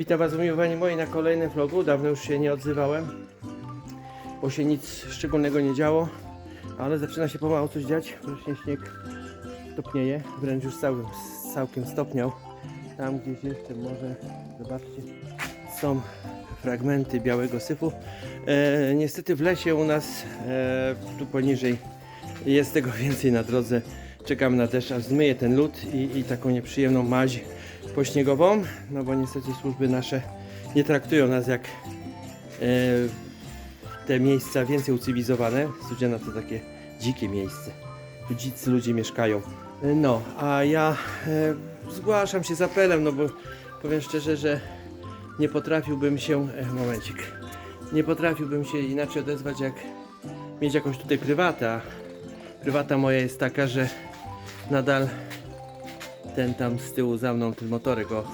Witam Was umiłowani moi na kolejnym vlogu. Dawno już się nie odzywałem, bo się nic szczególnego nie działo, ale zaczyna się pomału coś dziać. Właśnie śnieg stopnieje, wręcz już całkiem, całkiem stopniał. Tam gdzieś jeszcze może, zobaczcie, są fragmenty białego syfu. E, niestety w lesie u nas, e, tu poniżej, jest tego więcej na drodze. Czekam na deszcz, aż zmyje ten lód i, i taką nieprzyjemną maź pośniegową, no bo niestety służby nasze nie traktują nas jak e, te miejsca więcej ucywilizowane. Studziana to takie dzikie miejsce. Tu dzicy ludzie mieszkają. No, a ja e, zgłaszam się z apelem, no bo powiem szczerze, że nie potrafiłbym się, e, momencik, nie potrafiłbym się inaczej odezwać jak mieć jakąś tutaj prywatę. Prywata moja jest taka, że nadal ten tam z tyłu za mną, ten motorek, o,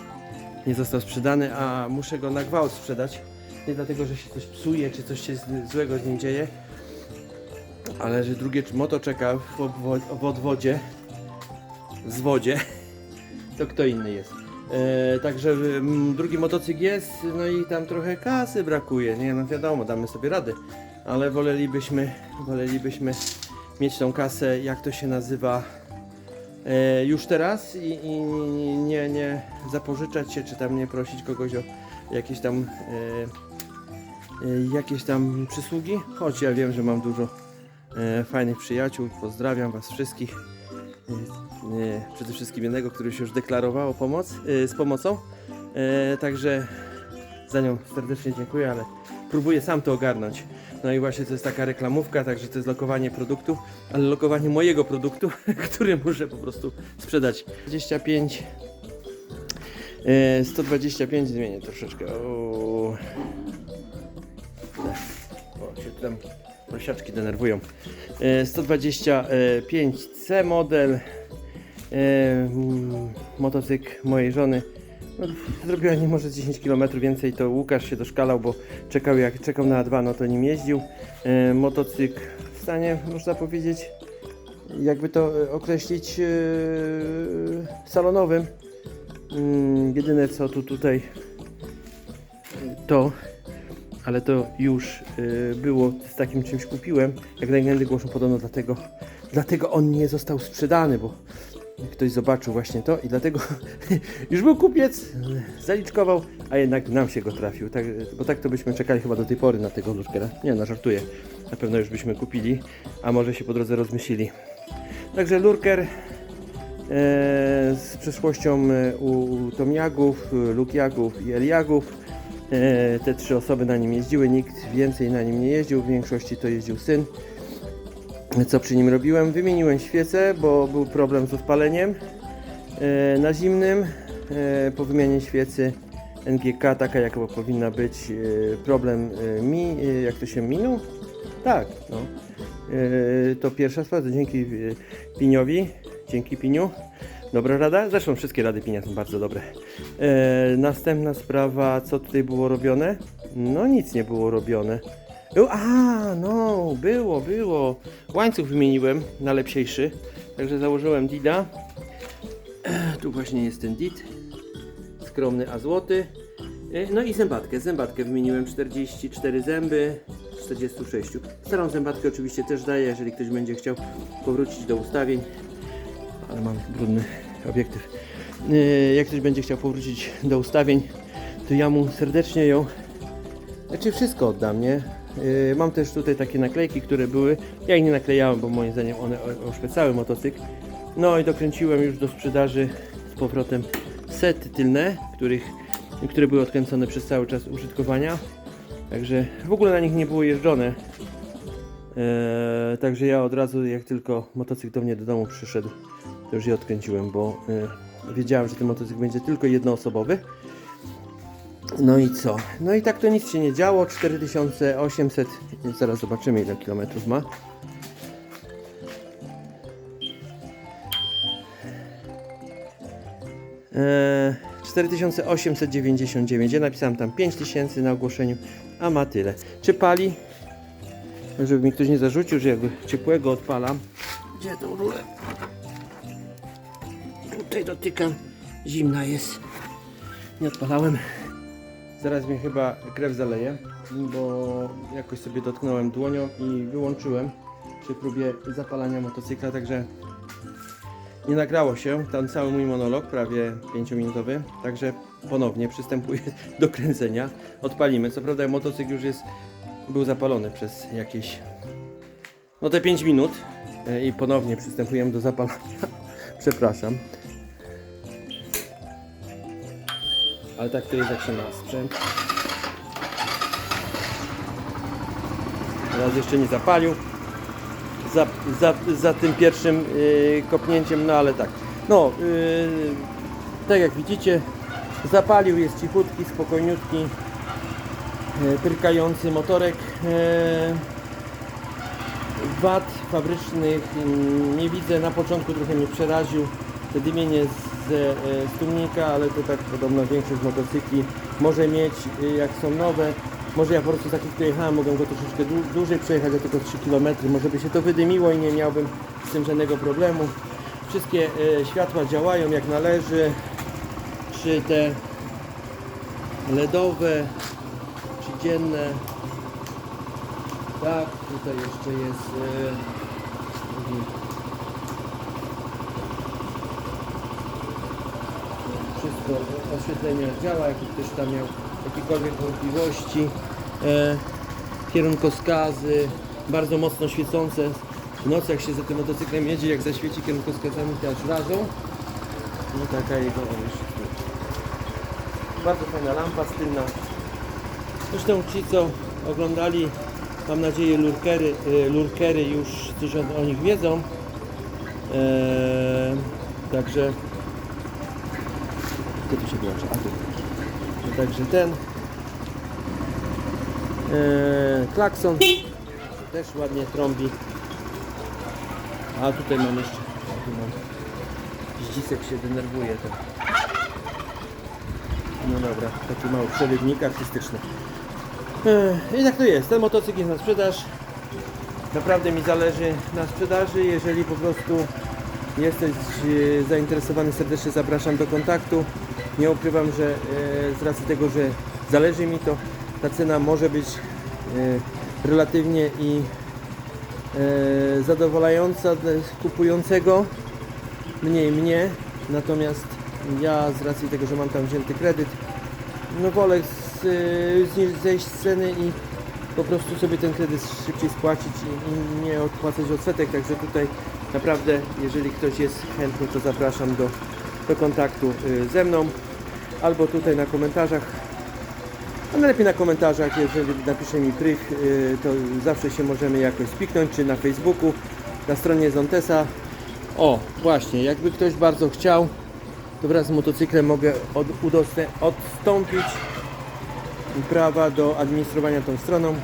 nie został sprzedany, a muszę go na gwałt sprzedać. Nie dlatego, że się coś psuje, czy coś się z- złego z nim dzieje, ale że drugie moto czeka w, obwo- w odwodzie, w zwodzie, to kto inny jest. E, także mm, drugi motocykl jest, no i tam trochę kasy brakuje, nie no wiadomo, damy sobie radę, ale wolelibyśmy, wolelibyśmy mieć tą kasę, jak to się nazywa, już teraz i, i nie, nie zapożyczać się, czy tam nie prosić kogoś o jakieś tam e, e, jakieś tam przysługi, choć ja wiem, że mam dużo e, fajnych przyjaciół, pozdrawiam was wszystkich. E, e, przede wszystkim jednego, który się już deklarował pomoc, e, z pomocą, e, także za nią serdecznie dziękuję, ale próbuję sam to ogarnąć. No i właśnie to jest taka reklamówka, także to jest lokowanie produktu, ale lokowanie mojego produktu, który muszę po prostu sprzedać. 25 e, 125 zmienię troszeczkę. O, się tam prosiaczki denerwują. E, 125C model. E, motocykl mojej żony. Zrobiła nie może z 10 km więcej, to Łukasz się doszkalał, bo czekał jak czekał na A2, no to nim jeździł. E, motocykl w stanie, można powiedzieć, jakby to e, określić, e, salonowym. Mm, jedyne co tu tutaj to, ale to już e, było z takim czymś kupiłem. Jak legendy głoszą podobno dlatego, dlatego on nie został sprzedany, bo ktoś zobaczył właśnie to i dlatego już był kupiec, zaliczkował, a jednak nam się go trafił, tak, bo tak to byśmy czekali chyba do tej pory na tego lurkera. Nie no, żartuję. Na pewno już byśmy kupili, a może się po drodze rozmyślili. Także lurker e, z przeszłością e, u Tomiagów, Lukiagów i Eliagów. E, te trzy osoby na nim jeździły, nikt więcej na nim nie jeździł, w większości to jeździł syn co przy nim robiłem. Wymieniłem świecę, bo był problem z odpaleniem e, na zimnym. E, po wymianie świecy NGK, taka jaka powinna być, e, problem mi, jak to się minął? Tak, no. To pierwsza sprawa, dzięki Piniowi, dzięki Piniu. Dobra rada? Zresztą wszystkie rady Pinia są bardzo dobre. Następna sprawa, co tutaj było robione? No nic nie było robione. O, A, no, było, było. Łańcuch wymieniłem na lepsiejszy, także założyłem Dida. Tu właśnie jest ten Did, skromny a złoty. No i zębatkę, zębatkę wymieniłem 44 zęby, 46. Starą zębatkę oczywiście też daję, jeżeli ktoś będzie chciał powrócić do ustawień. Ale mam brudny obiektyw. Jak ktoś będzie chciał powrócić do ustawień, to ja mu serdecznie ją znaczy wszystko oddam, nie? Yy, mam też tutaj takie naklejki, które były. Ja ich nie naklejałem, bo moim zdaniem one oszpecały motocykl. No i dokręciłem już do sprzedaży z powrotem sety tylne, których, które były odkręcone przez cały czas użytkowania. Także w ogóle na nich nie było jeżdżone. Eee, także ja od razu, jak tylko motocykl do mnie do domu przyszedł, to już je odkręciłem, bo e, wiedziałem, że ten motocykl będzie tylko jednoosobowy. No i co? No i tak to nic się nie działo. 4800, zaraz zobaczymy ile kilometrów ma. Eee, 4899. Ja napisałem tam 5000 na ogłoszeniu, a ma tyle. Czy pali? Żeby mi ktoś nie zarzucił, że jakby ciepłego odpalam. Gdzie tą rurę? Tutaj dotykam. Zimna jest. Nie odpalałem. Zaraz mnie chyba krew zaleje, bo jakoś sobie dotknąłem dłonią i wyłączyłem przy próbie zapalania motocykla, także nie nagrało się ten cały mój monolog, prawie 5-minutowy, także ponownie przystępuję do kręcenia. Odpalimy. Co prawda motocykl już jest, był zapalony przez jakieś, no te 5 minut e, i ponownie przystępujemy do zapalania. Przepraszam. Ale tak to jest jak się ma sprzęt. Raz jeszcze nie zapalił. Za, za, za tym pierwszym yy, kopnięciem, no ale tak. No, yy, tak jak widzicie, zapalił, jest cichutki, spokojniutki, yy, pyrkający motorek. Yy, wad fabrycznych nie widzę. Na początku trochę mnie przeraził to dymienie z, e, z tłumnika, ale to tak podobno większość motocykli może mieć y, jak są nowe. Może ja po prostu takich, które jechałem, mogę go troszeczkę dłu- dłużej przejechać, a tylko 3 km. Może by się to wydymiło i nie miałbym z tym żadnego problemu. Wszystkie e, światła działają jak należy. Czy te LEDowe, czy dzienne. Tak, tutaj jeszcze jest. Wszystko oświetlenie działa, jak ktoś tam miał jakiekolwiek wątpliwości. E, kierunkowskazy bardzo mocno świecące. W nocy jak się za tym motocyklem jedzie, jak zaświeci kierunkowskazami, to aż. No taka jego jeszcze. Bardzo fajna lampa tylna. Zresztą ci co oglądali, mam nadzieję lurkery, e, lurkery już coś o, o nich wiedzą. E, także gdzie tu się włącza? A tu. No Także ten. Eee, klakson. Też ładnie trąbi. A tutaj mam jeszcze. Tu mam. Zdzisek się denerwuje. To. No dobra, taki mały przerywnik artystyczny. Eee, I tak to jest. Ten motocykl jest na sprzedaż. Naprawdę mi zależy na sprzedaży. Jeżeli po prostu jesteś e, zainteresowany, serdecznie zapraszam do kontaktu. Nie ukrywam, że e, z racji tego, że zależy mi to, ta cena może być e, relatywnie i e, zadowalająca kupującego, mniej mnie. Natomiast ja z racji tego, że mam tam wzięty kredyt, no wolę z, zejść z ceny i po prostu sobie ten kredyt szybciej spłacić i, i nie odpłacać odsetek. Także tutaj naprawdę, jeżeli ktoś jest chętny, to zapraszam do, do kontaktu y, ze mną albo tutaj na komentarzach. A najlepiej na komentarzach, jeżeli napisze mi prych, y, to zawsze się możemy jakoś spiknąć, czy na Facebooku, na stronie Zontesa. O, właśnie, jakby ktoś bardzo chciał, to wraz z motocyklem mogę od, odstąpić prawa do administrowania tą stroną,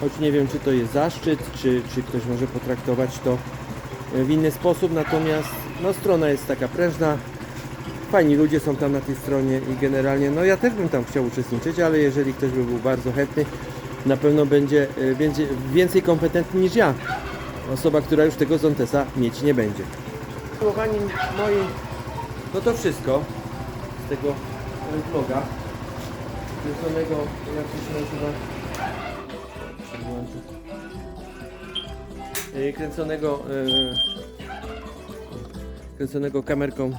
choć nie wiem czy to jest zaszczyt, czy, czy ktoś może potraktować to w inny sposób, natomiast no, strona jest taka prężna, fajni ludzie są tam na tej stronie i generalnie, no ja też bym tam chciał uczestniczyć, ale jeżeli ktoś by był bardzo chętny, na pewno będzie, e, będzie więcej kompetentny niż ja, osoba, która już tego Zontesa mieć nie będzie. Kochani moi, no to wszystko z tego vloga kręconego, jak to się nazywa? E, Kręconego e, kręconego kamerką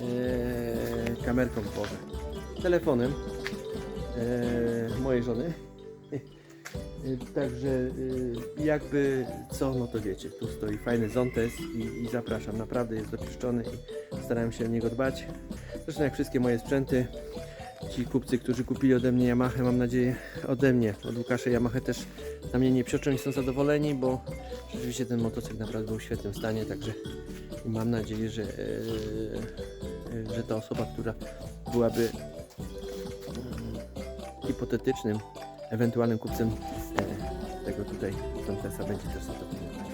e, kamerką Boże, telefonem e, mojej żony. Także e, jakby co, no to wiecie, tu stoi fajny Zontes i, i zapraszam, naprawdę jest dopieszczony i starałem się o niego dbać. Zresztą jak wszystkie moje sprzęty, ci kupcy, którzy kupili ode mnie Yamaha, mam nadzieję, ode mnie, od Łukasza Yamaha też na mnie nie psioczą i są zadowoleni, bo rzeczywiście ten motocykl naprawdę był w świetnym stanie, także i mam nadzieję, że, e, e, że ta osoba, która byłaby mm, hipotetycznym, ewentualnym kupcem e, tego tutaj Zontesa będzie też zadowolona.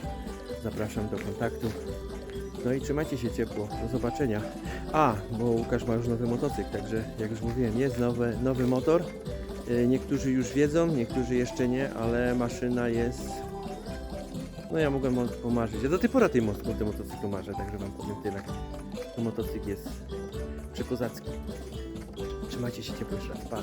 Zapraszam do kontaktu. No i trzymajcie się ciepło. Do zobaczenia. A, bo Łukasz ma już nowy motocykl, także jak już mówiłem, jest nowy, nowy motor. Niektórzy już wiedzą, niektórzy jeszcze nie, ale maszyna jest. No ja mogłem mo- pomarzyć. Ja do tej pory tej mo- tym motocyklu marzę, także wam powiem tyle. Ten motocykl jest przekozacki. Trzymajcie się ciepło jeszcze raz. Pa.